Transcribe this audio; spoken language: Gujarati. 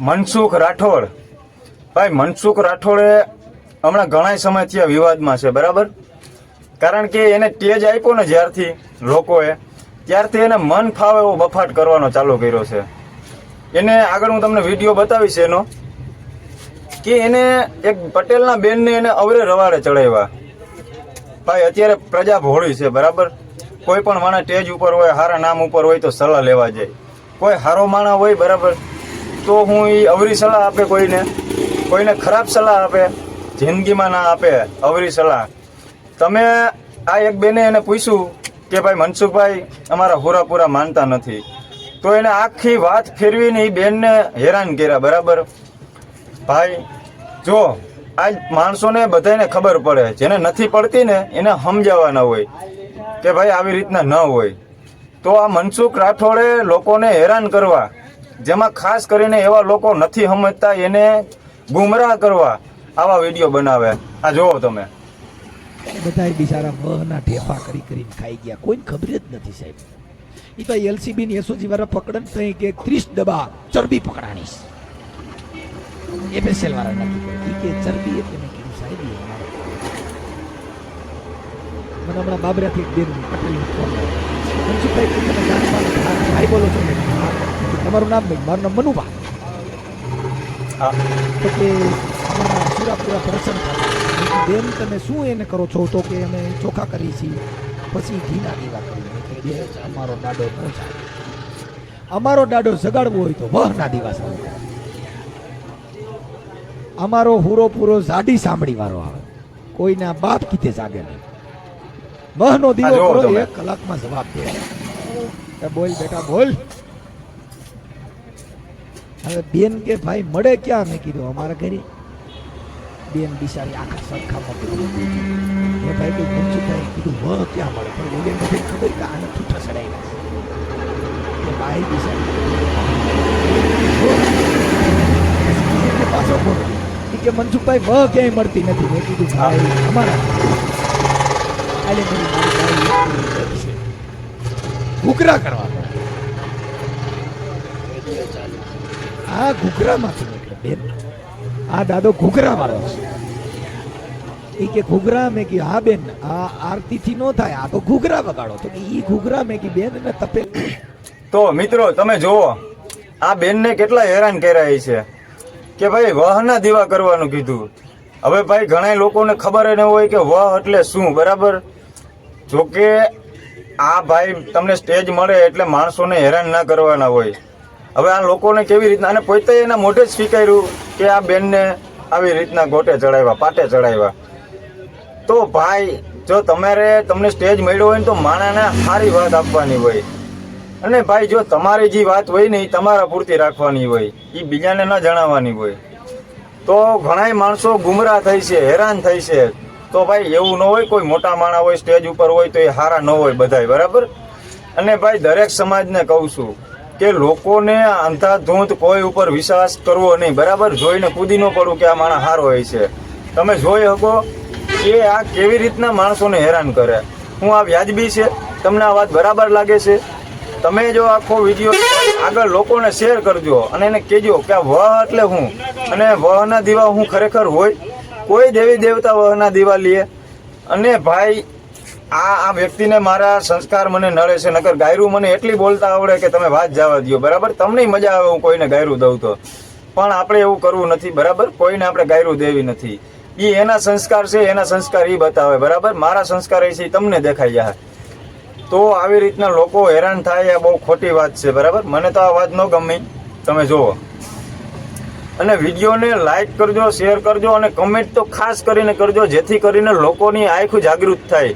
મનસુખ રાઠોડ. ભાઈ, મનસુખ રાઠોડે હમણાં ઘણા સમયથી આ વિવાદમાં છે, બરાબર? કારણ કે એને ટેજ આપ્યો ને જ્યારથી લોકોએ, ત્યારથી એને મન ફાવે એવો બફાટ કરવાનો ચાલુ કર્યો છે. એને આગળ હું તમને વીડિયો બતાવીશ એનો, કે એને એક પટેલના બેનને એને અવરે રવાડે ચડાવ્યા. ભાઈ, અત્યારે પ્રજા ભોળી છે, બરાબર? કોઈ પણ માણસ સ્ટેજ ઉપર હોય સારા નામ ઉપર હોય તો સલાહ લેવા જાય. કોઈ હારો માણસ હોય, બરાબર? તો હું એ અવરી સલાહ આપે કોઈને. કોઈને ખરાબ સલાહ આપે, જિંદગીમાં ના આપે, અવરી સલાહ. તમે આ એક બેને એને પૂછ્યું કે ભાઈ, મનસુખભાઈ, અમારા પૂરા માનતા નથી. તો એને આખી વાત ફેરવીને એ બેનને હેરાન કર્યા, બરાબર? ભાઈ, જો, આજ માણસોને બધાને ખબર પડે, જેને નથી પડતી ને, એને સમજાવવાના હોય કે ભાઈ, આવી રીતના ન હોય. તો આ મનસુખ રાઠોડે લોકોને હેરાન કરવા જેમાં ખાસ કરીને એવા લોકો નથી સમજતા એને ગુમરાહ કરવા આવા વીડિયો બનાવે. આ જોવો તમે. બધા બિચારા મહના ઢેફા કરી કરીને ખાઈ ગયા. કોઈને ખબર જ નથી સાહેબ. એ તો એલસીબી ની એસઓજી વાળા પકડન થઈ કે ત્રીસ ડબ્બા ચરબી પકડાણીશ. એફએસએલ વાળા નથી કે ચરબી એટલે મેં કીધું સાહેબ એ મને હમણાં બાબરાથી એક બેન પટેલ ફોન મનસુખભાઈ, તમે જાણ ભાઈ બોલો છો તમારું નામ ભાઈ મારું નામ મનુભા. હા. તો કે પૂરા પ્રસન્ન થાય બેન તમે શું એને કરો છો? તો કે અમે ચોખા કરીએ છીએ પછી ઘીના દીવા કરી મેં કીધું, બેન અમારો દાડો ન અમારો દાડો જગાડવો હોય તો વહના દીવા સાંભળો અમારો હુરો પૂરો જાડી સાંભળી વાળો આવે. કોઈના બાપ કીધે જાગે નહીં. વહનો દીવો કરો. એક કલાકમાં જવાબ દે. બોલ બેટા બોલ. હવે બેન કે ભાઈ મળે ક્યાં? મેં કીધું, અમારા ઘરે. બેન બિચારી આખા સરખા કીધું એ ભાઈ કઈ મનસુખભાઈ કીધું વ ક્યાં મળે? પણ બોલે નથી ખબર કે આને ચડાવ્યા છે. એ બાઈ બિચારી પાછો ઈ કે મનસુખભાઈ વ ક્યાંય મળતી નથી. મેં કીધું, ભાઈ, અમારા. ઘૂઘરા કરવા. આ ઘૂઘરામાંથી નીકળે બેન, આ દાદો ઘૂઘરા વાળો છે. એ કે ઘૂઘરા મેં કી હા બેન, આ આરતીથી નો થાય, આ તો ઘૂઘરા વગાડો. તો એ ઘૂઘરા મેં કી બેન ને તપે તો મિત્રો, તમે જુઓ, આ બેનને કેટલા હેરાન કર્યા છે. કે ભાઈ વહના દીવા કરવાનું કીધું. હવે ભાઈ ઘણા લોકોને ખબર ન હોય કે વહ એટલે શું, બરાબર? જોકે આ ભાઈ તમને સ્ટેજ મળે એટલે માણસોને હેરાન ના કરવાના હોય. હવે આ લોકોને કેવી રીતના અને પોતે એના મોઢે જ સ્વીકાર્યું કે આ બેનને આવી રીતના ગોટે ચડાવ્યા, પાટે ચડાવ્યા. તો ભાઈ, જો તમારે તમને સ્ટેજ મળ્યો હોય ને તો માણાને સારી વાત આપવાની હોય. અને ભાઈ, જો તમારી જે વાત હોય ને એ તમારા પૂરતી રાખવાની હોય. એ બીજાને ન જણાવવાની હોય. તો ઘણાય માણસો ગુમરાહ થઈ છે, હેરાન થઈ છે. તો ભાઈ, એવું ન હોય, કોઈ મોટા માણા હોય સ્ટેજ ઉપર હોય તો એ હારા ન હોય બધાય, બરાબર? અને ભાઈ, દરેક સમાજને કહું છું કે લોકોને અંધાધૂંધ કોઈ ઉપર વિશ્વાસ કરવો નહીં. બરાબર? જોઈને કૂદી ન પડવું કે આ માણસ હારો હોય છે. તમે જોઈ શકો કે આ કેવી રીતના માણસોને હેરાન કરે. હું આ વ્યાજબી છે. તમને આ વાત બરાબર લાગે છે? તમે જો આખો વીડિયો આગળ લોકોને શેર કરજો અને એને કહેજો કે આ વહ એટલે હું. અને વહના દીવા હું ખરેખર હોય. કોઈ દેવી દેવતા વહના દીવા લે. અને ભાઈ આ આ વ્યક્તિને મારા સંસ્કાર મને નડે છે, નકર ગાયરું મને એટલી બોલતા આવડે કે તમે વાત જવા દો બરાબર? તમને મજા આવે હું કોઈને ગાયરું દઉં તો. પણ આપણે એવું કરવું નથી, બરાબર? કોઈને આપણે ગાયરું દેવી નથી. એ એના સંસ્કાર છે, એના સંસ્કાર એ બતાવે, બરાબર? મારા સંસ્કાર એ છે તમને દેખાઈ જાય. તો આવી રીતના લોકો હેરાન થાય, આ બહુ ખોટી વાત છે, બરાબર? મને તો આ વાત ન ગમી. તમે જુઓ. અને વિડીયોને લાઈક કરજો શેર કરજો અને કમેન્ટ તો ખાસ કરીને કરજો, જેથી કરીને લોકોની આંખ જાગૃત થાય.